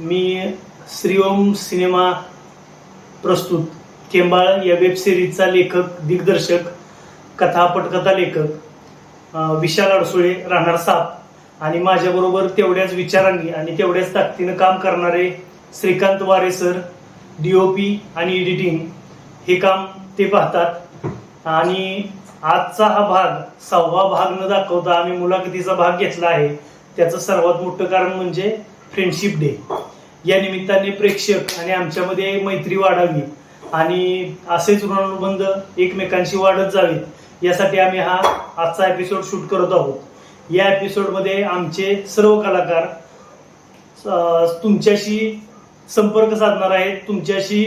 मी Shriom cinema प्रस्तुत केंबाळ या web सिरीजचा लेखक दिग्दर्शक कथा पटकथा लेखक विशाल अडसुळे राहणार साप. आणि माझ्याबरोबर तेवढ्याच विचारांनी आणि तेवढ्याच ताकदीनं काम करणारे Shrikant Ware sir D O P आणि एडिटिंग हे काम ते पाहतात. आणि आजचा हा भाग सहावा भाग न दाखवता आम्ही मुलाखतीचा भाग घेतला आहे. त्याचं सर्वात मोठं कारण म्हणजे फ्रेंडशिप डे या निमित्ताने प्रेक्षक आणि आमच्यामध्ये मैत्री वाढावी आणि असेच ऋणानुबंध एकमेकांशी वाढत जावेत यासाठी आम्ही हा आजचा एपिसोड शूट करत आहोत. या एपिसोडमध्ये आमचे सर्व कलाकार तुमच्याशी संपर्क साधणार आहेत तुमच्याशी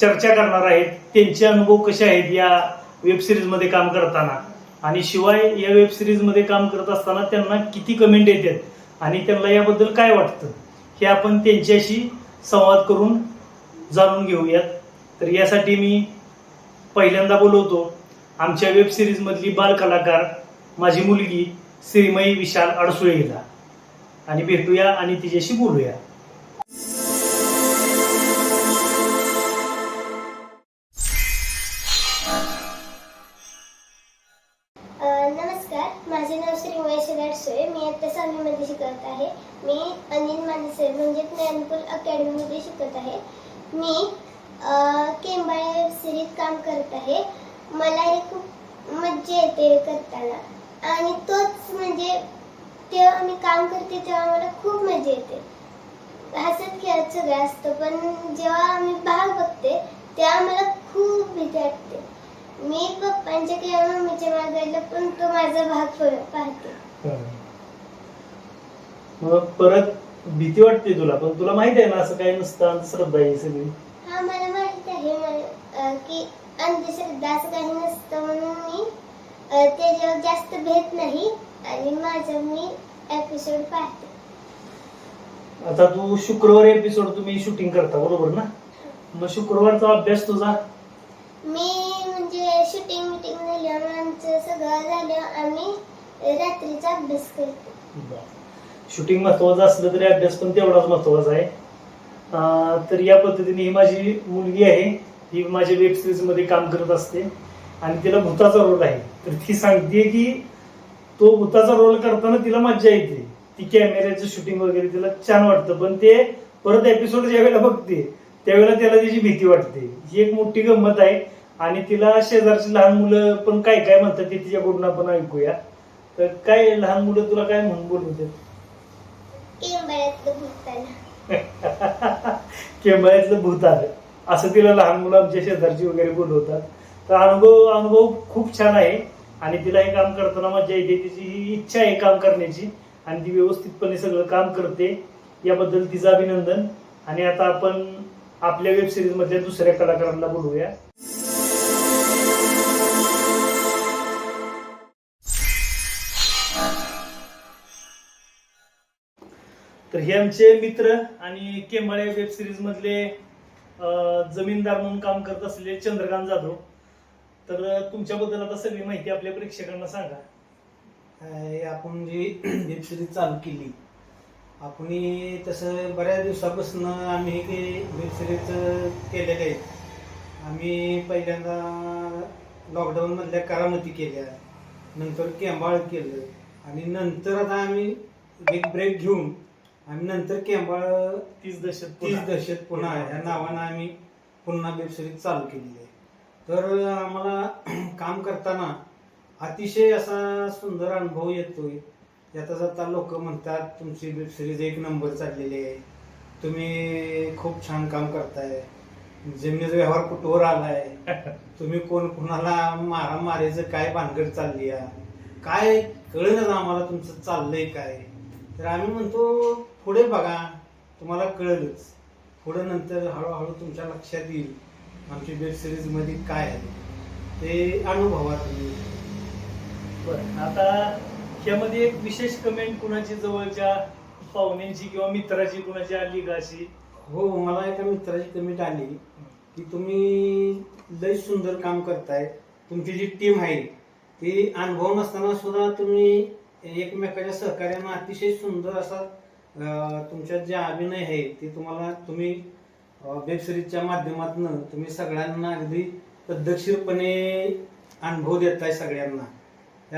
चर्चा करणार आहेत त्यांचे अनुभव कसे आहेत या वेब सिरीजमध्ये काम करताना? आणि शिवाय या वेब सिरीजमध्ये काम करत असताना त्यांना किती कमेंट येतात आणि त्यांना याबद्दल काय वाटतं? हे आपण त्यांच्याशी संवाद करून जाणून घेऊयात. तर यासाठी मी पहिल्यांदा बोलवतो आमच्या वेब सिरीजमधली बाल माझी मुलगी श्रीमयी विशाल अडसुळे हिला आणि भेटूया आणि तिच्याशी बोलूया. अकॅडमीमध्ये शिकत आहे. मी केंबाळे वेब सिरीज काम करत आहे. मला हे खूप मज्जा येते करताना. आणि तोच म्हणजे तेव्हा मी काम करते तेव्हा मला खूप मजा येते. हसत खेळत सगळं असतं पण जेव्हा मी भाग बघते तेव्हा मला खूप भीती वाटते. मी पप्पांच्या किंवा मम्मीच्या मागायला पण तो माझा भाग पाहते परत भीती वाटते तुला पण तुला माहीत आहे ना असं काही नसतं अंधश्रद्धा आहे ही सगळी. हा मला माहीत आहे मला, अं, की अंधश्रद्धा असं काही नसतं म्हणून मी अं, त्याच्यावर जास्त भेट नाही आणि माझं मी एपिसोड पाहते. आता तू शुक्रवारी एपिसोड तुम्ही शूटिंग करता बरोबर ना? मग शुक्रवारचा अभ्यास तुझा? मी म्हणजे शूटिंग मिटिंग झाल्यावर आमचं सगळं झाल्यावर आम्ही रात्रीचा अभ्यास करतो. शूटिंग महत्वाचं असलं तरी अभ्यास पण तेवढाच महत्त्वाचा आहे. तर या पद्धतीने ही माझी मुलगी आहे. ही माझ्या वेब सिरीजमध्ये काम करत असते. आणि तिला भूताचा रोल आहे. तर ती सांगते की तो भूताचा रोल करताना तिला मज्जा येते. ती कॅमेऱ्याचं शूटिंग वगैरे तिला छान वाटतं. पण ते परत एपिसोड ज्या वेळेला बघते त्यावेळेला त्याला त्याची भीती वाटते. ही एक मोठी गंमत आहे. आणि तिला शेजारची लहान मुलं पण काय काय म्हणतात ते तिच्याकडून आपण ऐकूया. तर काय लहान मुलं तुला काय म्हणून बोलवतात? केंबाळ्यातलं भूताला केंबळ्यातलं भूत आलं असं तिला लहान मुलं आमच्या शेजारची वगैरे बोलवतात. तर अनुभव अनुभव खूप छान आहे. आणि तिला हे काम करताना मजा येते. तिची ही इच्छा आहे काम करण्याची. आणि ती व्यवस्थितपणे सगळं काम करते. याबद्दल तिचं अभिनंदन. आणि आता आपण आपल्या वेब मधल्या दुसऱ्या कलाकारांना बोलूया. तर हे आमचे मित्र आणि केंबाळे वेब सिरीज मधले जमीनदार म्हणून काम करत असलेले चंद्रकांत जाधव. तर तुमच्याबद्दल आता सगळी माहिती आपल्या प्रेक्षकांना सांगा. आपण जी वेब सिरीज चालू केली आपण तसं बऱ्याच दिवसापासून आम्ही हे वेब सिरीज केलेले आहेत आम्ही पहिल्यांदा लॉकडाऊन मधल्या करामती केल्या नंतर केंबाळ केलं आणि नंतर आता आम्ही एक ब्रेक घेऊन आम्ही नंतर केंबाळ तीस दशक तीस दशक पुन्हा. या नावानं आम्ही पुन्हा वेब सिरीज चालू केलेली आहे. तर आम्हाला काम करताना अतिशय असा सुंदर अनुभव येतोय. येता जाता लोक म्हणतात तुमची वेब सिरीज एक नंबर चाललेली आहे. तुम्ही खूप छान काम करताय. जमिनीचा व्यवहार कुठवर आलाय? तुम्ही कोण कुणाला मारा मारायचं काय भानगड चालली आहे? काय कळेलच आम्हाला तुमचं चाललंय काय? तर आम्ही म्हणतो पुढे बघा तुम्हाला कळेलच. पुढे नंतर हळूहळू तुमच्या लक्षात येईल आमची वेब सिरीजमध्ये काय आहे. ते अनुभवा तुम्ही. बरं आता ह्यामध्ये एक विशेष कमेंट कुणाची जवळच्या पाहुण्यांची किंवा मित्राची कुणाची आली का अशी? हो मला एका मित्राची कमेंट आली की तुम्ही लय सुंदर काम करताय. तुमची जी टीम आहे ती अनुभव नसताना सुद्धा तुम्ही एकमेकाच्या सहकार्यानं अतिशय सुंदर असा तुमच्यात जे अभिनय आहे ते तुम्हाला तुम्ही वेब सिरीजच्या माध्यमातून तुम्ही सगळ्यांना अगदी पद्धतशीरपणे अनुभव देताय सगळ्यांना.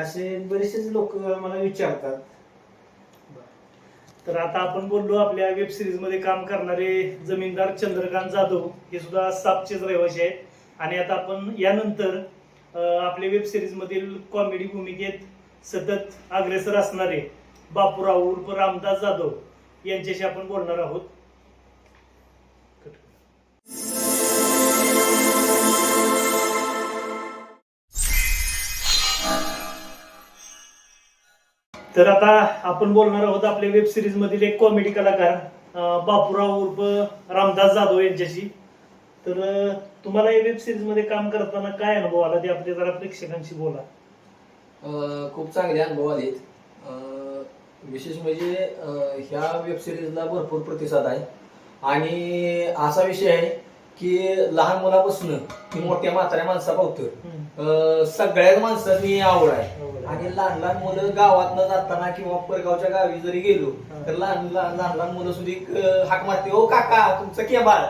असे बरेचसेच लोक मला विचारतात. तर आता आपण बोललो आपल्या वेब सिरीजमध्ये काम करणारे जमीनदार चंद्रकांत जाधव. हे सुद्धा सापचेच रहिवासी आहेत. आणि आता आपण यानंतर आपल्या वेब सिरीज मधील कॉमेडी भूमिकेत सतत अग्रेसर असणारे बापूराव उर्फ रामदास जाधव यांच्याशी आपण बोलणार आहोत. तर आता आपण बोलणार आहोत आपल्या वेब सिरीज मधील एक कॉमेडी कलाकार बापूराव उर्फ रामदास जाधव यांच्याशी. तर तुम्हाला या वेब सिरीजमध्ये काम करताना काय अनुभव आला ते आपल्या जरा प्रेक्षकांशी बोला. खूप चांगले अनुभव आले विशेष म्हणजे अं, ह्या वेब सिरीजला भरपूर प्रतिसाद आहे. आणि असा विषय आहे की लहान मुलापासून ती मोठ्या म्हाताऱ्या माणसापावतं सगळ्याच माणसांनी आवड आहे. आवड आहे. आणि लहान लहान मुलं गावातनं जाताना किंवा परगावच्या गावी जरी गेलो हा. तर लहान लहान लहान लहान मुलं सुद्धा अं, हाक मारते ओ काका तुमचं केबाळ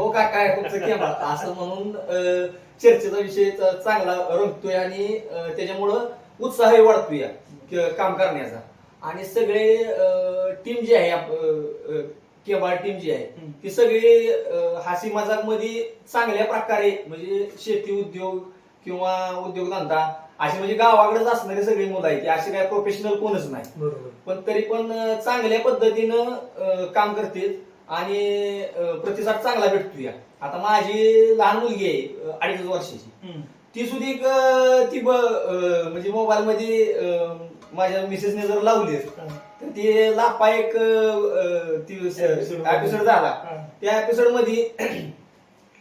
ओ काका तुमचं केबाळ असं म्हणून अं, चर्चेचा विषय च- चांगला रंगतोय आणि अं, त्याच्यामुळं उत्साहही वाढतोय या क- काम करण्याचा. आणि सगळे टीम जी आहे केबाळ टीम जी आहे. ती सगळी हासी मजाकमध्ये चांगल्या प्रकारे म्हणजे शेती उद्योग किंवा उद्योगधंदा अशी म्हणजे गावाकडेच असणारी सगळी मुलं आहेत ती अशी काय प्रोफेशनल कोणच नाही बरोबर पण तरी पण चांगल्या पद्धतीनं काम करते आणि प्रतिसाद चांगला भेटतो या आता माझी लहान मुलगी आहे अडीच वर्षाची. ती सुद्धा एक अं, ती ब अं, म्हणजे मोबाईल मध्ये अं, माझ्या मिसेसने जर लावली. तर ती लापा एक Episode. एपिसोड झाला हा. त्या एपिसोडमध्ये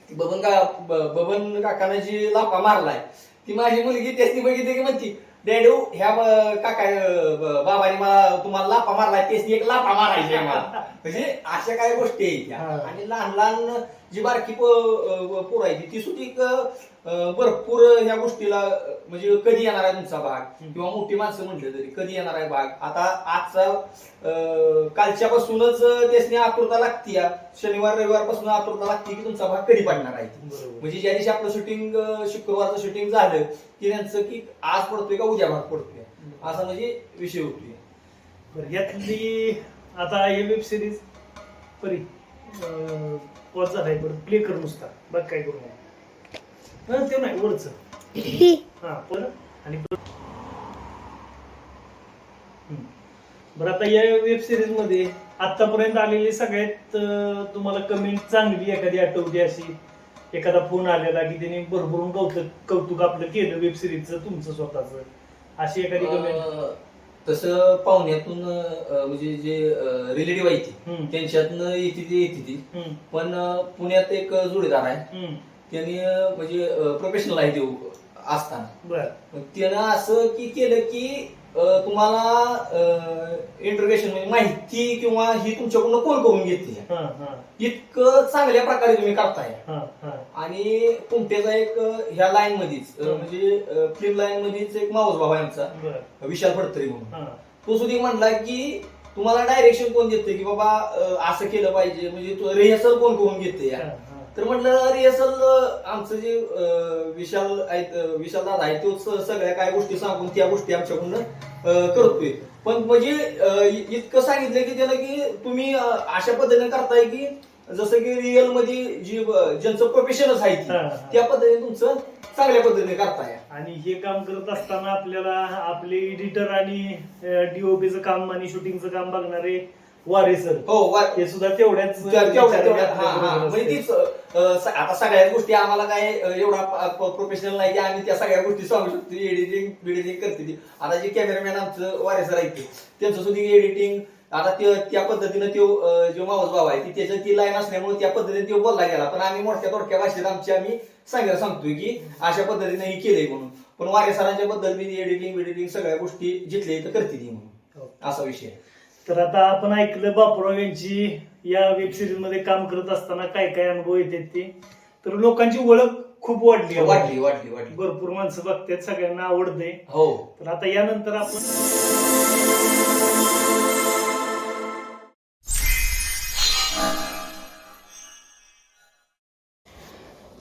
ती बबन का ब- बबन काकाने जी लापा मारलाय ती माझी मुलगी त्याची बघितली की म्हणती डॅडू ह्या ब- काका अं, ब- बाबाने मला तुम्हाला लापा मारलाय त्याची एक लापा मारायची आहे मला म्हणजे अशा काही गोष्टी आहेत त्या हा. आणि लहान लहान जी बारकी पोरं आहे ती सुद्धा भरपूर ह्या गोष्टीला म्हणजे कधी येणार आहे तुमचा भाग. किंवा मोठी माणसं म्हटलं तरी कधी येणार आहे भाग? आता आजचा अं, कालच्यापासूनच त्यासनी आतुरता लागती. शनिवार रविवारपासून आतुरता लागते की तुमचा भाग कधी पडणार आहे? म्हणजे ज्या दिवशी आपलं शूटिंग शुक्रवारचं शूटिंग झालं की त्यांचं की आज पडतोय का उद्या भाग पडतोय? असा म्हणजे विषय होतोय. यातली आता वेब सिरीज परी. पॉज झालाय बरं प्ले कर नुसता. बघ काय करू नका हा, ते नाही वरच. हा पण आणि. बरं आता या वेब सिरीजमध्ये आतापर्यंत आलेली सगळ्यात तुम्हाला कमेंट चांगली एखादी आठवते अशी. एखादा फोन आलेला की त्याने भरभरून कौतुक कौतुक आपलं केलं वेब सिरीजचं तुमचं स्वतःच. अशी एखादी कमेंट तसं पाहुण्यातून अं, म्हणजे जे रिलेटिव्ह आहे ती हम्म. त्यांच्यातनं येते ती येते ती हम्म, पण अं, पुण्यात एक जोडीदार आहे. हम्म. त्यांनी अं, म्हणजे प्रोफेशनल आहे देऊ असताना. बरं. मग त्यानं असं की केलं की तुम्हाला इंट्रोगेशन म्हणजे माहिती किंवा ही तुमच्याकडून कोण करून घेते इतकं चांगल्या प्रकारे तुम्ही करताय. आणि कुमटेचा एक ह्या लाईन मध्येच. म्हणजे फिल्म लाईन मध्येच एक आहे आमचा बरं. विशाल फडतरी म्हणून. हा. तो सुद्धा म्हणला की तुम्हाला डायरेक्शन कोण देते की बाबा असं केलं पाहिजे म्हणजे रिहर्सल कोण करून घेते. तर म्हटलं रिहर्सल आमचं जे विशाल आहेत अं, विशाल दादा आहे तोच सगळ्या काय गोष्टी सांगून त्या गोष्टी आमच्याकडून करतोय पण म्हणजे इतकं सांगितलं की त्याला की तुम्ही अशा पद्धतीने करताय की जसं की रिअलमध्ये जी ज्यांचं प्रोफेशनच आहे. त्या पद्धतीने तुमचं चांगल्या पद्धतीने करताय आणि हे काम करत असताना आपल्याला आपले एडिटर आणि डीओपीचं काम आणि शूटिंगचं काम बघणारे वारे सर हो वा- हे सुद्धा तेवढ्याच त्या- तेवढ्या- विचाराने तेवढ्या- हा, आपल्याबरोबर हा. म्हणजे असते. तीच अं, स- आता सगळ्याच गोष्टी आम्हाला काय अं, एवढा प्रोफेशनल नाही की आम्ही त्या सगळ्या गोष्टी सांगू शकतो. एडिटिंग बिडिटिंग करते ती. आता जे कॅमेरामॅन आमचं वारेसर आहेत ते, त्यांचं सुद्धा एडिटिंग आता त्यो त्या पद्धतीनं अं, जो मावस भाव आहे ती त्याचं ती लाईन असल्यामुळे त्या पद्धतीने तो बोलला गेला. पण आम्ही मोठ्या तोडक्या भाषेत आमची आम्ही सांगायला सांगतोय की अशा पद्धतीने हे केलंय म्हणून. पण वारे सरांच्या बद्दल मी एडिटिंग एडिटिंग सगळ्या गोष्टी जिथले तर करते ती म्हणून. असा विषय आहे. तर आता आपण ऐकलं बापूराव यांची या वेब सिरीजमध्ये काम करत असताना काय काय अनुभव येतात ते. तर लोकांची ओळख खूप वाढली आहे. वाढली वाढली वाढली. भरपूर माणसं बघतात सगळ्यांना आवडते हो. तर आता यानंतर आपण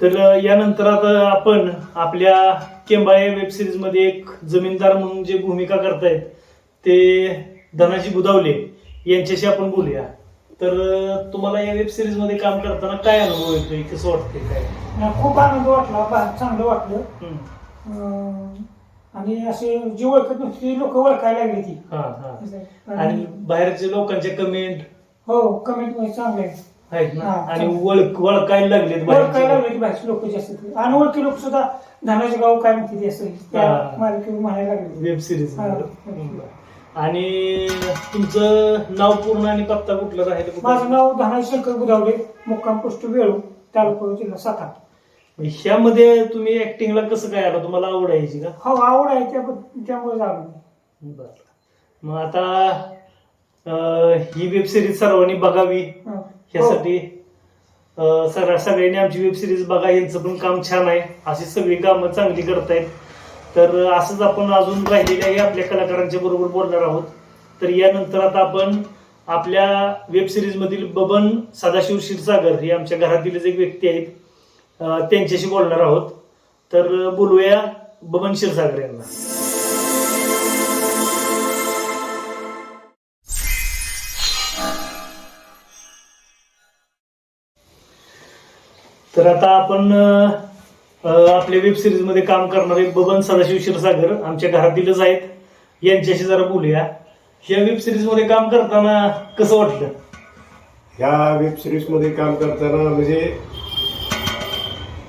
तर अ, यानंतर आता आपण आपल्या केंबाळे वेब सिरीजमध्ये एक जमीनदार म्हणून जे भूमिका करतायत ते धनाजी बुदावले यांच्याशी आपण बोलूया. तर तुम्हाला या वेब सिरीजमध्ये काम करताना काय अनुभव येतोय? कसं वाटतंय काय? खूप आनंद वाटला बा- चांगलं वाटलं. हम्म. अं, आणि असे जी ओळखत नव्हती लोक ओळखायला लागली ती. हा हा. आणि आणि बाहेरच्या लोकांच्या कमेंट हो कमेंटमध्ये चांगले आहेत. आहेत ना? हा, आणि. ओळख ओळखायला लागलेत ओळखायला बाहेरचे. लागले बाहेरचे लोक जास्त. अनोळखी लोक सुद्धा धनाचे गाव काय म्हणते ते असं त्या हा. म्हणायला लागले. वेब सिरीज हा. आणि तुमचं नाव पूर्ण आणि पत्ता कुठला राहील कुठं? माझं नाव धनाजी शंकर बुधावले मुक्काम पोस्ट वेळू तालुका जिल्हा सातारा. ह्यामध्ये तुम्ही ऍक्टिंगला कसं काय आलं? तुम्हाला आवड यायची का? हो आवड आहे त्या त्यामुळे झालं बर. मग आता अं, ही वेब सिरीज सर्वांनी बघावी. हं. ह्यासाठी अं, सगळ्या सगळ्यांनी आमची वेब सिरीज बघा यांचं पण काम छान आहे. अशी सगळी कामं चांगली करतायत. तर असंच आपण अजून राहिलेल्याही आपल्या कलाकारांच्या बरोबर बोलणार आहोत. तर यानंतर आता आपण आपल्या वेब सिरीज मधील बबन सदाशिव क्षीरसागर हे आमच्या घरातीलच एक व्यक्ती आहेत. त्यांच्याशी बोलणार आहोत. तर बोलूया बबन क्षीरसागर यांना. तर आता आपण आपल्या वेब सिरीजमध्ये काम करणारे बबन सदाशिव क्षीरसागर आमच्या घरातीलच आहेत. यांच्याशी जरा बोलूया. या वेब सिरीजमध्ये काम करताना कसं वाटलं? ह्या वेब सिरीजमध्ये काम करताना म्हणजे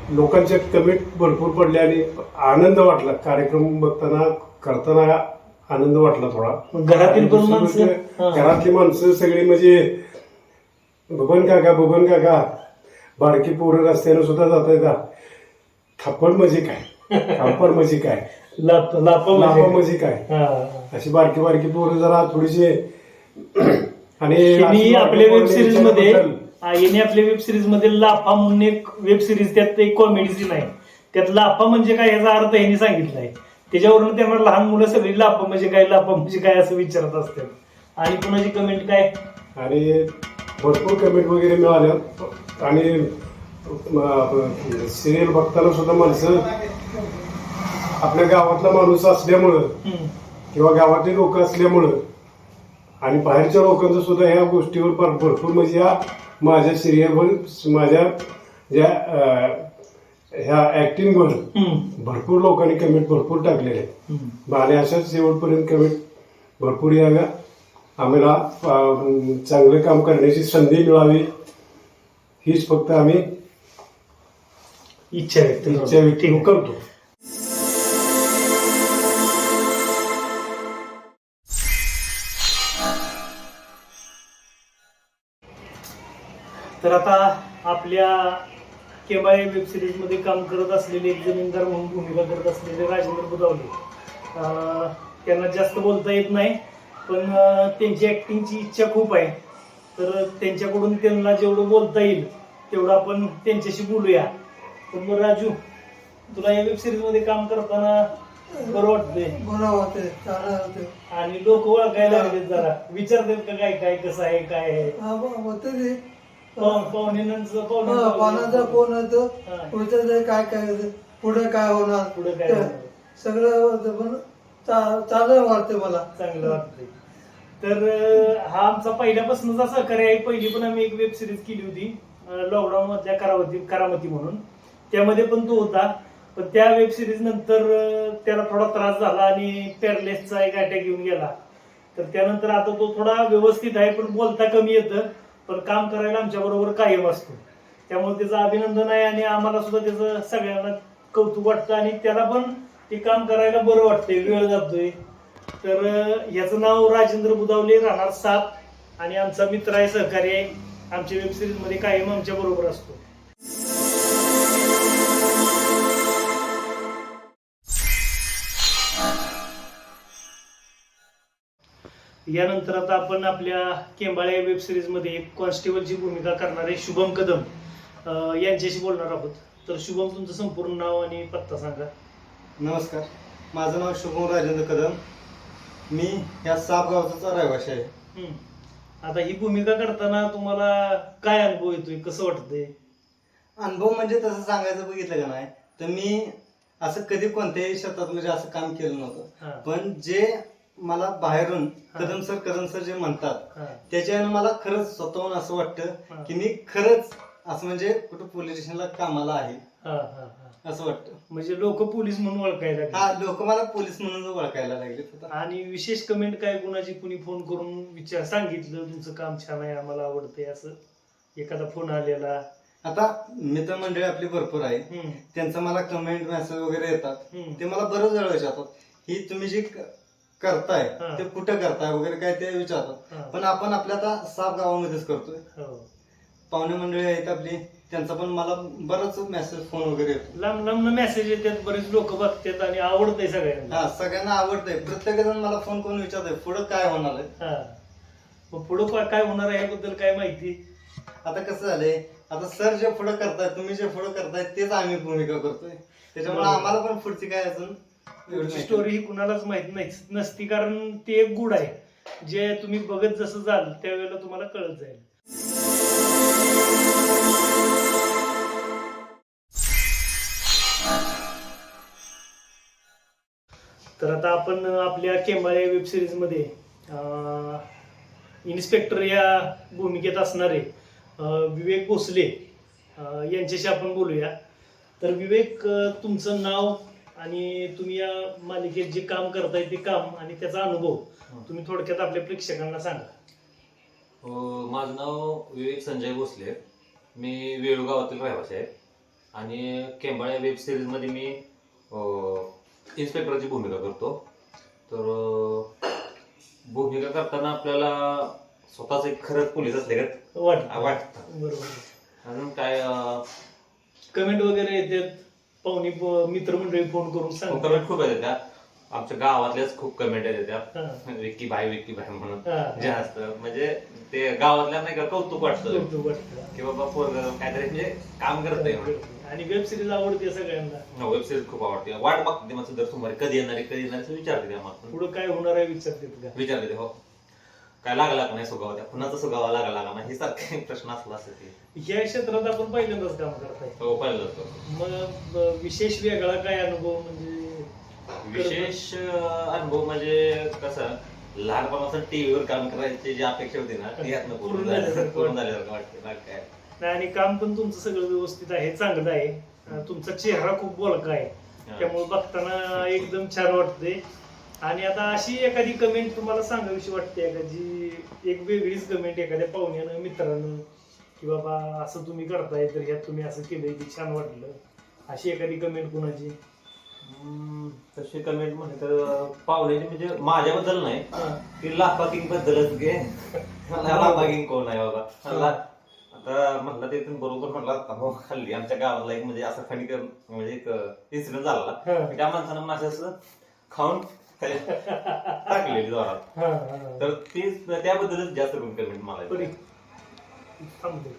लोकांचे कमेंट भरपूर पडले आणि आनंद वाटला. कार्यक्रम बघताना करताना आनंद वाटला थोडा. घरातील पण माणसं. घरातली माणसं सगळी म्हणजे बबन काका बबन काका. बारकी पोरं रस्त्यानं सुद्धा जात आहेत थप्पड म्हणजे काय? थप्पड म्हणजे काय? लाप लापा लापा म्हणजे म्हणजे काय? हा. अशी बारकी बारकी पोरं जरा थोडीशी आणि आपल्या वेब बारकी सिरीजमध्ये यांनी आपल्या वेब सिरीजमध्ये लाफा म्हणून एक वेब सिरीज त्यात एक कॉमेडी सीन आहे. त्यात लाफा म्हणजे काय याचा अर्थ यांनी सांगितलाय. त्याच्यावरून त्यांना लहान मुलं सगळी लाफा म्हणजे काय? लाफा म्हणजे काय? असं विचारत असतात. आणि कुणाची कमेंट काय? आणि भरपूर कमेंट वगैरे मिळाल्या आणि सिरियल बघताना सुद्धा माणसं आपल्या गावातला माणूस असल्यामुळं. किंवा गावातले लोक असल्यामुळं आणि बाहेरच्या लोकांचं सुद्धा ह्या गोष्टीवर भर- भरपूर म्हणजे ह्या माझ्या सिरियलवर माझ्या ज्या ह्या ऍक्टिंगवर. भरपूर लोकांनी कमेंट भरपूर टाकलेले आहेत. आणि अशाच शेवटपर्यंत कमेंट भरपूर याव्या आम्हाला चांगलं काम करण्याची संधी मिळावी हीच फक्त आम्ही इच्छा व्यक्त. इच्छा व्यक्त. करतो तर आता आपल्या केबाळे वेब सिरीजमध्ये काम करत असलेले एक जमीनदार म्हणून भूमिका करत असलेले राजेंद्र बुदावले त्यांना जास्त बोलता येत नाही पण त्यांची ऍक्टिंगची इच्छा खूप आहे तर त्यांच्याकडून त्यांना जेवढं बोलता येईल तेवढं आपण त्यांच्याशी बोलूया तर मग राजू तुला या वेब सिरीजमध्ये काम करताना बरं वाटतंय? बरं होते चांगलं होते आणि लोक ओळखायला लागलेत जरा. विचारतात का काय काय कसं आहे काय आहे? हा ब- होतं ते. पाहु- पाहुण्यांचं हा, पाहुण्यांचं पाण्याचा फोन येतो हा. पुढचं ते काय काय होतं, पुढे काय होणार? पुढे काय ते होणार. सगळं होतं पण चा- चांगलं वाटते मला. चांगलं वाटतंय. तर अं, हा आमचा पहिल्यापासूनचा सहकार्य आहे. पहिली पण आम्ही एक वेब सिरीज केली होती. लॉकडाऊन मधल्या करावती करामती म्हणून. त्यामध्ये पण तो होता. पण त्या वेब सिरीज नंतर त्याला थोडा त्रास झाला आणि पॅरलेसचा एक अटॅक येऊन गेला. तर त्यानंतर आता तो थोडा व्यवस्थित आहे पण बोलता कमी येतं. पण काम करायला आमच्या बरोबर कायम असतो. त्यामुळे त्याचं अभिनंदन आहे आणि आम्हाला सुद्धा त्याचं सगळ्यांना कौतुक वाटतं आणि त्याला पण ते काम करायला बरं वाटतंय वेळ जातोय. तर याचं नाव राजेंद्र बुदावले राहणार साप आणि आमचा मित्र आहे सहकारी आहे. आमच्या वेबसिरीजमध्ये मध्ये कायम आमच्या बरोबर असतो. यानंतर आता आपण आपल्या केंबाळे वेब सिरीजमध्ये एक कॉन्स्टेबलची भूमिका करणारे शुभम कदम यांच्याशी बोलणार आहोत. तर शुभम तुमचं संपूर्ण नाव आणि पत्ता सांगा. नमस्कार. माझं नाव शुभम राजेंद्र कदम. मी या साप गावचा रहिवासी आहे. हम्म. आता ही भूमिका करताना तुम्हाला काय अनुभव येतोय? कसं वाटतंय? अनुभव म्हणजे तसं सांगायचं बघितलं का नाही तर मी असं कधी कोणत्याही क्षेत्रात म्हणजे असं काम केलं नव्हतं. हा, पण जे मला बाहेरून. कदम सर कदम सर जे म्हणतात त्याच्यानं मला खरंच स्वतःहून असं. वाटतं की मी खरंच असं म्हणजे कुठं पोलीस स्टेशनला कामाला आहे. असं वाटतं. म्हणजे लोक पोलीस म्हणून ओळखायला लागले. हा लोक मला पोलीस म्हणून ओळखायला लागले आणि विशेष कमेंट काय कुणाची? कुणी फोन करून विचार सांगितलं तुमचं काम छान आहे आम्हाला आवडतंय असं? एखादा फोन आलेला? आता मित्रमंडळी आपली भरपूर आहे. हम्म, त्यांचं मला कमेंट मेसेज वगैरे येतात. हम्म. ते मला बरंच वेळा विचारतात. ही तुम्ही जी क- करताय हा. ते कुठं करताय वगैरे काय ते विचारतात. हा, पण आपण आपल्या आता साप गावामध्येच करतोय. हो. पाहुणे मंडळी आहेत आपली त्यांचा पण मला बराच मेसेज फोन वगैरे येतो. लांब लांब मेसेज येतात बरेच लोक बघतात आणि आवडतंय सगळ्यांना. हा सगळ्यांना आवडतंय. प्रत्येक जण मला फोन करून विचारतोय पुढं काय होणार आहे? हा. मग पुढं काय- काय होणार आहे याबद्दल काय माहिती? आता कसं झालंय आता सर जे पुढं करताय तुम्ही जे पुढं करताय तेच आम्ही भूमिका करतोय. त्याच्यामुळे बरोबर. आम्हाला पण पुढची काय अजून स्टोरी ही कुणालाच माहीत नाही. नसती कारण ते एक गुड आहे. जे तुम्ही बघत जसं जाल त्यावेळेला तुम्हाला कळत जाईल. तर आता आपण आपल्या केंबाळे वेब सिरीजमध्ये अं, इन्स्पेक्टर या भूमिकेत असणारे विवेक भोसले यांच्याशी आपण बोलूया. तर विवेक तुमचं नाव आणि तुम्ही या मालिकेत जे काम करताय ते काम आणि त्याचा अनुभव तुम्ही थोडक्यात आपल्या प्रेक्षकांना सांगा. अ, माझं नाव विवेक संजय भोसले. मी वेळू गावातील रहिवासी आहे. आणि केंबाळ या वेब सिरीजमध्ये मी अ, इन्स्पेक्टरची भूमिका करतो. तर अ, भूमिका करताना आपल्याला स्वतःच एक खरंच पोलीस असल्यागत वाटत. वाटतं. बरोबर. अजून काय अ, कमेंट वगैरे येतात? पाहुणी प- मित्रमंडळी फोन करून सांगतात. कमेंट खूप येतात त्या. आमच्या गावातल्याच खूप कमेंट येतात त्या. हा, विक्की भाई विक्की भाई म्हणून. हा, जास्त म्हणजे ते गावातल्या नाही का कौतुक वाटतं. की बाबा पोरग काहीतरी म्हणजे काम करतंय म्हणून. आणि वेब सिरीज आवडते सगळ्यांना. वेब सिरीज खूप आवडते. वाट बघते मग दर सोमवारी कधी येणार आहे कधी येणार आहे असं विचारते त्या मला पुढं काय होणार आहे विचारतात का विचारते ते, हो. काय लागला का नाही सुगावा? त्या कुणाचा सुगावा लागला लागला नाही? हे सारखे प्रश्न असला असं ते. या क्षेत्रात आपण पहिल्यांदाच काम करताय. हो पाहिलं होतं. मग विशेष वेगळा काय अनुभव म्हणजे विशेष अं, अनुभव म्हणजे कसं लहानपणापासून टीव्हीवर काम करायची जी अपेक्षा होती ना ती यातनं पूर्ण पूर्ण झाली पूर्ण झाल्यासारखं वाटतं. बाकी काय? नाही, आणि काम पण तुमचं सगळं व्यवस्थित आहे चांगलं आहे. अं, तुमचा चेहरा खूप बोलका आहे. हा. त्यामुळे बघताना एकदम छान वाटते आणि आता अशी एखादी कमेंट तुम्हाला सांगावीशी वाटते जी एक वेगळीच कमेंट एखाद्या पाहुण्यानं मित्रानं की बाबा असं तुम्ही करताय तर ह्यात तुम्ही असं केलंय की छान वाटलं. अशी एखादी कमेंट कोणाची? तशी कमेंट म्हणले तर पाहुण्याची म्हणजे माझ्याबद्दल नाही. की लाफाकिंग बद्दलच घे लाफाकिंग कोण आहे बाबा. आता म्हणलं ते बरोबर म्हटलं आता. हो खाल्ली आमच्या गावाला एक म्हणजे असं फणी म्हणजे एक इन्सिडेंट झाला. त्या माणसानं माझं असं खाऊन टाकलेली जोरात. हा, हा. तर ती त्याबद्दलच जास्त करून कमेंट मला बरी. थांबते.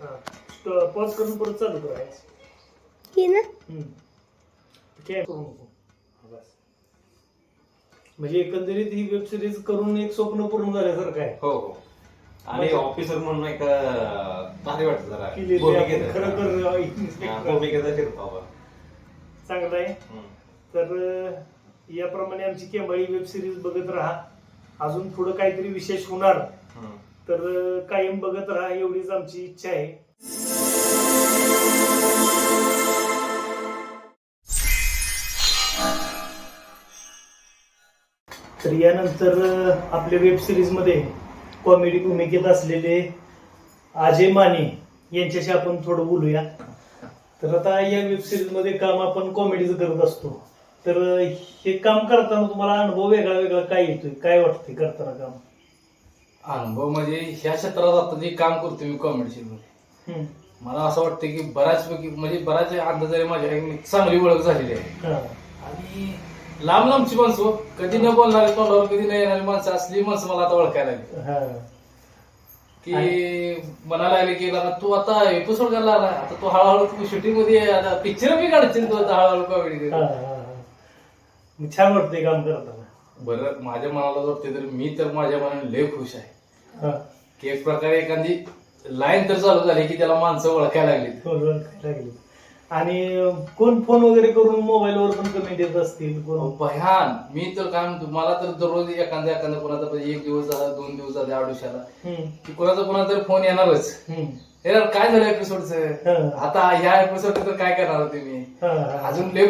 हा. पॉज करून परत चालू करायचं की ना? हम्म. काय करू नको. हा, बस. म्हणजे एकंदरीत ही वेब सिरीज करून एक स्वप्न पूर्ण झाल्यासारखं आहे. हो हो. आणि ऑफिसर म्हणून एक अं, भारी वाटतं जरा. आपण खरं. तर हा, इन्स्पेक्टर भूमिकेचा चांगलं आहे. हम्म. तर अं, याप्रमाणे आमची केंबाळी वेब सिरीज बघत राहा. अजून पुढं काहीतरी विशेष होणार. तर कायम बघत राहा एवढीच आमची इच्छा आहे. तर यानंतर आपल्या वेब सिरीजमध्ये कॉमेडी भूमिकेत असलेले अजय माने यांच्याशी आपण थोडं बोलूया. तर आता या वेब सिरीजमध्ये काम आपण कॉमेडीचं करत असतो. तर हे काम करताना तुम्हाला अनुभव वेगळा वेगळा काय येतोय काय वाटतंय करताना काम अनुभव म्हणजे ह्या क्षेत्रात आता जे काम करतो मी कॉमेडी मध्ये हम्म. मला असं वाटतं की बऱ्याचपैकी म्हणजे बऱ्याच अंदाजाने माझ्या एक चांगली ओळख झालेली आहे हा. आणि लांब लांबची माणसं हो. कधी न बोलणारी तोंडावर कधी न येणारी माणसं असली माणसं मला आता ओळखायला लागली हा. की म्हणायला लागले की "लगा, तू आता एपिसोड करायला लागला आता तू हळूहळू शूटिंगमध्ये आता पिक्चर बी काढशील तू आता हळूहळू कॉमेडी हा, हा, हा. मग छान वाटतंय काम करताना बरं माझ्या मनाला वाटते तर मी तर माझ्या मनाने लय खुश आहे हा. की एक प्रकारे एखादी लाईन तर चालू झाली की त्याला माणसं ओळखायला लागली लागली आणि कोण फोन वगैरे करून मोबाईलवर पण कमेंट येत असतील कोण भयान मी तर काय म्हणतो मला तर दररोज एखादा एखादा कोणाचा पण एक दिवस झाला दोन दिवस झाले आडुशाला हम्म. की कोणाचा कोणाचा तरी फोन येणारच हम्म. हे काय झालं एपिसोडचं हा. आता ह्या एपिसोड तर काय करणार होते मी हा, हा. अजून लय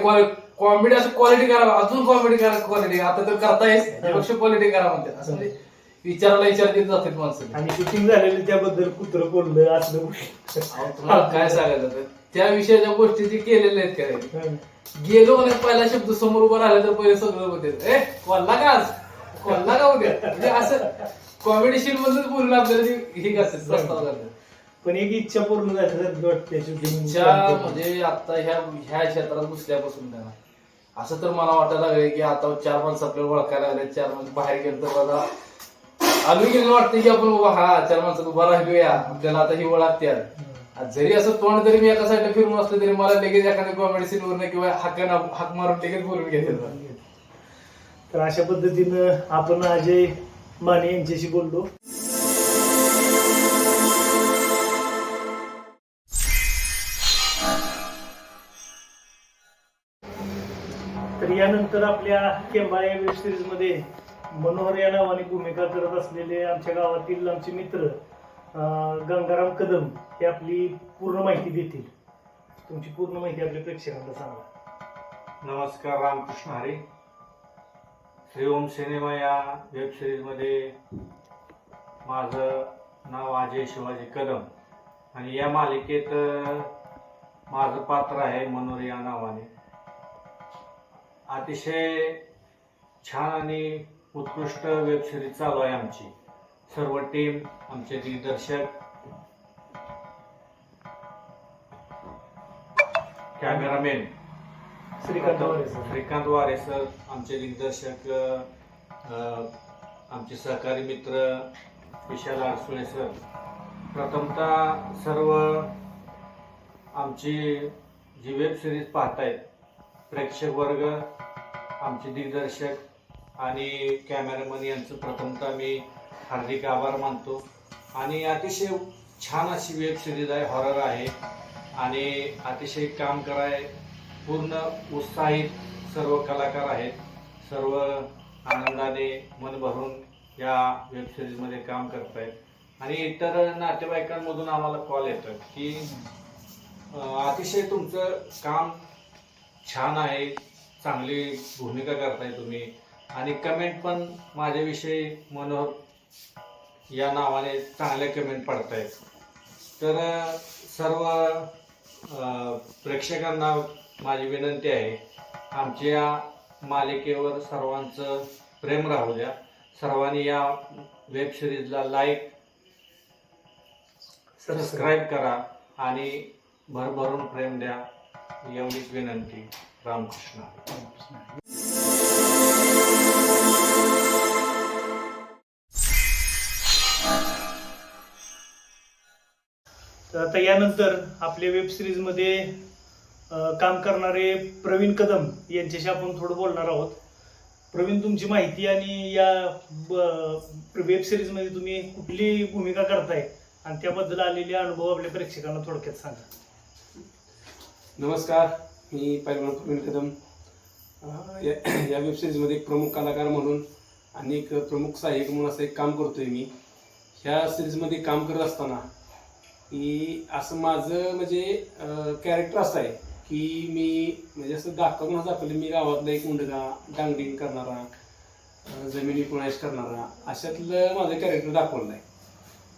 कॉमेडी असं क्वालिटी करा अजून कॉमेडी करा क्वालिटी आता तर करतायच त्यापेक्षा क्वालिटी करा म्हणते असं म्हणजे विचारायला विचार देत जातात माणसं. आणि शूटिंग झालेली त्याबद्दल कुत्र कोल्ड असलं अहो, तुम्हाला काय सांगायचं तर त्या विषयाच्या गोष्टी जे केलेल्या आहेत काय. गेलो आणि पहिला शब्द समोर उभा राहिला तर पहिले सगळं होते. ए कोल्हा का आज? कोल्हा का उद्या? म्हणजे असं कॉमेडी शीट मधूनच बोलून आपल्याला ते हे करतात प्रस्ताव करतात. पण एक इच्छा पूर्ण झाल्यासारखी वाटते शूटिंग इच्छा म्हणजे आता ह्या ह्या क्षेत्रात घुसल्यापासून त्यांना असं तर मला वाटायला लागले की आता चार माणसं आपल्याला ओळखायला लागले चार माणसं बाहेर गेलं तर बघा. आम्ही गेलो वाटतं की आपण बाबा हा चार माणसात उभा राहिलोया. आपल्याला आता ही ओळखते आज जरी असं तोंड जरी मी एका साईडला फिरून असलं तरी मला लगेच एखाद्या कॉमेडी वरनं किंवा हाकाना हाक मारून लगेच बोलून घेतात. तर अशा पद्धतीनं आपण अजय माने यांच्याशी बोललो. तर आपल्या केंबा वेब सिरीजमध्ये मनोहर या नावाने भूमिका करत असलेले आमच्या गावातील आमचे मित्र गंगाराम कदम हे आपली पूर्ण माहिती देतील. तुमची पूर्ण माहिती आपल्या प्रेक्षकांना सांगा. नमस्कार रामकृष्ण हरी. श्रीओम सिनेमा या वेब सिरीजमध्ये माझं नाव अजय शिवाजी कदम आणि या मालिकेत माझं पात्र आहे मनोहर या नावाने. अतिशय छान आणि उत्कृष्ट वेब सिरीज चालू आहे आमची. सर्व टीम आमचे दिग्दर्शक cameraman Shrikant Ware sir. Shrikant Ware sir आमचे दिग्दर्शक आमचे सहकारी मित्र विशाल आरसुळे सर. प्रथमतः सर्व आमची जी वेब सिरीज पाहतायत प्रेक्षक वर्ग आमचे दिग्दर्शक आणि कॅमेरामन यांचं प्रथमतः मी हार्दिक आभार मानतो. आणि अतिशय छान अशी वेब सिरीज आहे हॉरर आहे. आणि अतिशय काम कराय पूर्ण उत्साहित सर्व कलाकार आहेत. सर्व आनंदाने मन भरून या वेब सिरीजमध्ये काम करत आहेत आणि इतर नातेवाईकांमधून आम्हाला कॉल येतात की अतिशय तुमचं काम छान आहे. चांगली भूमिका करताय तुम्ही. आणि कमेंट पण माझ्याविषयी मनोहर या नावाने चांगल्या कमेंट पडतायत. तर सर्व प्रेक्षकांना माझी विनंती आहे आमच्या मालिकेवर सर्वांचं प्रेम राहू द्या. सर्वांनी या वेब सिरीजला लाईक सबस्क्राईब करा आणि भरभरून प्रेम द्या. एवढीच विनंती रामकृष्ण. तर आता यानंतर आपल्या वेब सिरीजमध्ये मध्ये काम करणारे प्रवीण कदम यांच्याशी आपण थोडं बोलणार आहोत. प्रवीण तुमची माहिती आणि या वेब सिरीजमध्ये तुम्ही कुठली भूमिका करताय? आणि त्याबद्दल आलेले अनुभव आपल्या प्रेक्षकांना थोडक्यात सांगा. नमस्कार मी पैलवान प्रवीण कदम. या या एक प्रमुख कलाकार म्हणून आणि एक प्रमुख सहाय्यक म्हणून असं एक काम करतो आहे मी. ह्या सिरीजमध्ये काम करत असताना की असं माझं म्हणजे कॅरेक्टर असं आहे की मी म्हणजे असं दाखवून दाखवलं मी गावातला एक मुंडगा डांगडिंग करणारा जमिनी कुणाश करणारा अशातलं माझं कॅरेक्टर दाखवलं आहे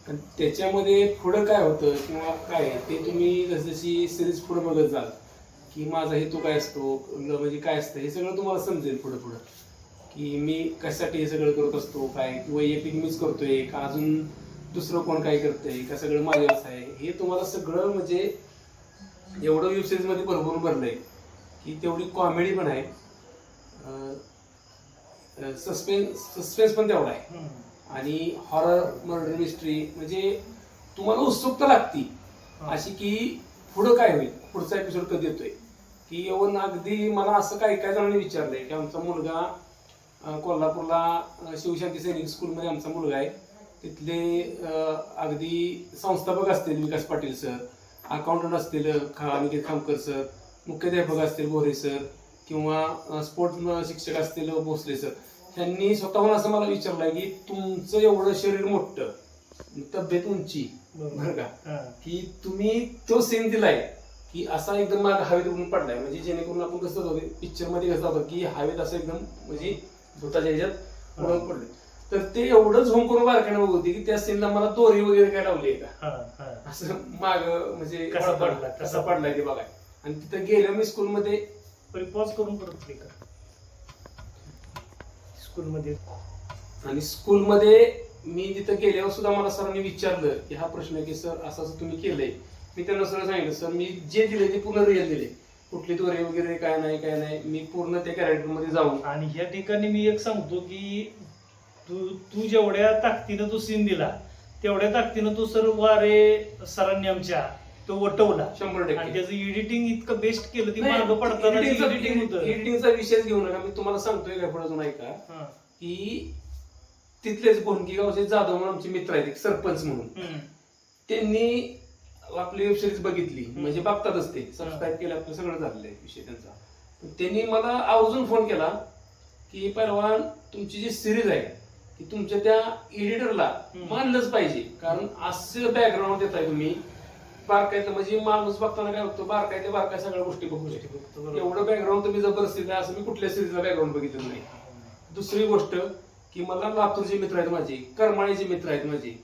पण त्याच्यामध्ये पुढं काय होतं किंवा काय ते तुम्ही जसजशी सिरीज पुढं बघत जाल की माझा हेतू काय असतो म्हणजे काय असतं हे सगळं तुम्हाला समजेल पुढं पुढं. की मी कशासाठी हे सगळं करत असतो काय वैयक्तिक मीच करतोय का अजून दुसरं कोण काय करतंय का सगळं माझ्यावरच आहे हे तुम्हाला सगळं म्हणजे एवढं वेब सिरीजमध्ये भरभरून भरलंय की तेवढी कॉमेडी पण आहे. सस्पेन्स सस्पेन्स पण तेवढा आहे. आणि हॉरर मर्डर मिस्ट्री म्हणजे तुम्हाला उत्सुकता लागती. अशी की पुढं काय होईल? पुढचा एपिसोड कधी येतोय? की येऊन अगदी मला असं काही काय जणांनी विचारलंय की आमचा मुलगा कोल्हापूरला शिवशांती सैनिक स्कूलमध्ये आमचा मुलगा आहे. तिथले अगदी संस्थापक असतील विकास पाटील सर अकाउंटंट असतील खा अनिकेत खामकर सर मुख्याध्यापक असतील गोरे सर किंवा स्पोर्ट्स शिक्षक असतील भोसले सर. त्यांनी स्वतःहून असं मला विचारलंय की तुमचं एवढं शरीर मोठं तब्येत उंची बरं का? की तुम्ही तो सीन दिलाय की असा एकदम माग हवेत उडून पडलाय. म्हणजे जेणेकरून आपण कसं होतं पिक्चरमध्ये कसं होतं की हवेत असं एकदम म्हणजे भूताच्या ह्याच्यात उडून पडले तर ते एवढं झोम करून बारकाने बघत होती की त्या सीनला मला दोरी वगैरे काय लावली आहे का? असं माग म्हणजे कसा पडला, कसा पडलाय ते बघाय आणि तिथं गेलो मी स्कूलमध्ये पॉज करून परत स्कूलमध्ये? आणि स्कूलमध्ये मी तिथं गेल्यावर सुद्धा मला सरांनी विचारलं की हा प्रश्न आहे की सर असं असं तुम्ही केलंय. मी त्यांना सरळ सांगितलं सर मी जे दिले ते पूर्ण रिअल दिले कुठली दोरे वगैरे काय नाही काय नाही मी पूर्ण त्या कॅरेक्टरमध्ये जाऊन. आणि ह्या ठिकाणी मी एक सांगतो की तू तू जेवढ्या ताकदीनं तू सीन दिला तेवढ्या ताकदीनं तू सर वारे सरांनी आमच्या तो वटवला. शंभर आणि टक्के त्याचं एडिटिंग इतकं बेस्ट केलं ती मागं पडताना एडिटिंग होतं. एडिटिंगचा विषयच घेऊ नका मी तुम्हाला सांगतोय काय पुढे अजून ऐका. हा. की तिथलेच गोंडकी गावचे जाधव म्हणून आमचे मित्र आहेत एक सरपंच म्हणून. हम्म. त्यांनी आपली वेब सिरीज बघितली. म्हणजे बघतातच ते. सबस्क्राईब केलं आपलं सगळं झालेलं आहे विषय त्यांचा. पण त्यांनी मला आवर्जून फोन केला की परवा तुमची जी सिरीज आहे ती तुमच्या त्या एडिटरला मानलंच पाहिजे. कारण असं बॅकग्राऊंड देताय तुम्ही. बारकायतलं म्हणजे माणूस बघताना काय होतं बारकायतल्या बारकाय सगळ्या गोष्टी बघू शकतो. एवढं बॅकग्राऊंड तुम्ही जबरदस्ती द्या असं मी कुठल्या सिरीजला बॅकग्राऊंड बघितलं नाही. दुसरी गोष्ट की मला लातूरचे मित्र आहेत माझे करमाळीचे मित्र आहेत माझे.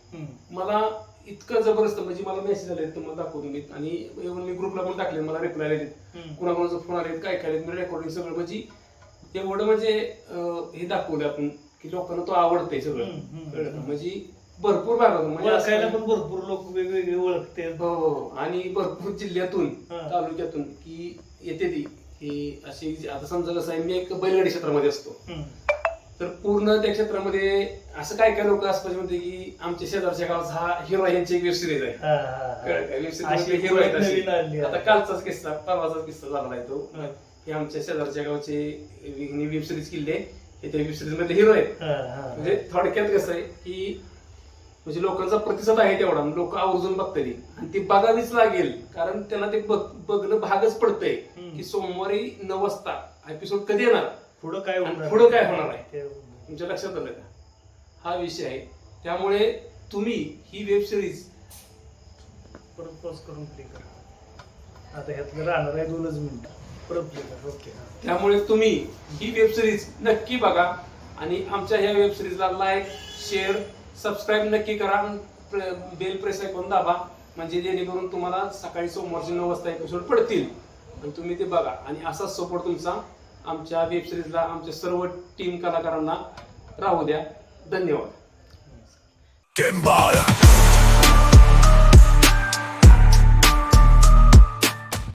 मला इतकं जबरदस्त म्हणजे मला मेसेज आले तुम्हाला दाखवतो मी. आणि मी ग्रुपला पण टाकले मला रिप्लाय आले. कुणाकुणाचा फोन आले काय काय मी रेकॉर्डिंग सगळं म्हणजे एवढं म्हणजे हे दाखवलं आपण की लोकांना तो आवडतंय सगळं. म्हणजे भरपूर भाग होतो म्हणजे ओळखायला पण भरपूर लोक वेगवेगळे ओळखते हो हो. आणि भरपूर जिल्ह्यातून हा. तालुक्यातून की येते ती की अशी आता समजा कसं आहे मी एक बैलगाडी क्षेत्रामध्ये असतो तर पूर्ण त्या क्षेत्रामध्ये असं काय काय लोक असतात म्हणते की आमच्या शेजारच्या गावाचा हा हिरो यांची एक वेब सिरीज आहे कळलं का? वेब अशी सिरीज हिरो आहेत अशी. नवीन आली आहे. आता कालचाच किस्सा परवाचाच किस्सा झाला आहे तो हा. हे आमच्या शेजारच्या गावचे वेब सिरीज किल्ले हे त्या वेब सिरीजमध्ये हिरो आहेत म्हणजे थोडक्यात कसं आहे की म्हणजे लोकांचा प्रतिसाद आहे तेवढा. लोक आवर्जून बघताय आणि ती बघावीच लागेल. कारण त्यांना ते बघ- बघणं भागच पडतंय. की सोमवारी नऊ वाजता एपिसोड कधी येणार? पुढं काय होणार? पुढं काय होणार आहे? तुमच्या लक्षात आलं का? हा विषय आहे. त्यामुळे तुम्ही ही वेब सिरीज परत पॉज करून प्ले कर. आता ह्यातलं राहणार आहे दोनच मिनिट. परत प्ले कर. ओके त्यामुळे तुम्ही ही वेब सिरीज नक्की बघा. आणि आमच्या ह्या वेब सिरीजला लाईक शेअर सबस्क्राईब नक्की करा बेल प्रेस ऐकून दाबा. म्हणजे जेणेकरून तुम्हाला सकाळी सोमवारचे नऊ वाजता एपिसोड पडतील. आणि तुम्ही ते बघा. आणि असाच सपोर्ट तुमचा आमच्या वेबसिरीजला आमच्या सर्व टीम कलाकारांना राहू द्या. धन्यवाद.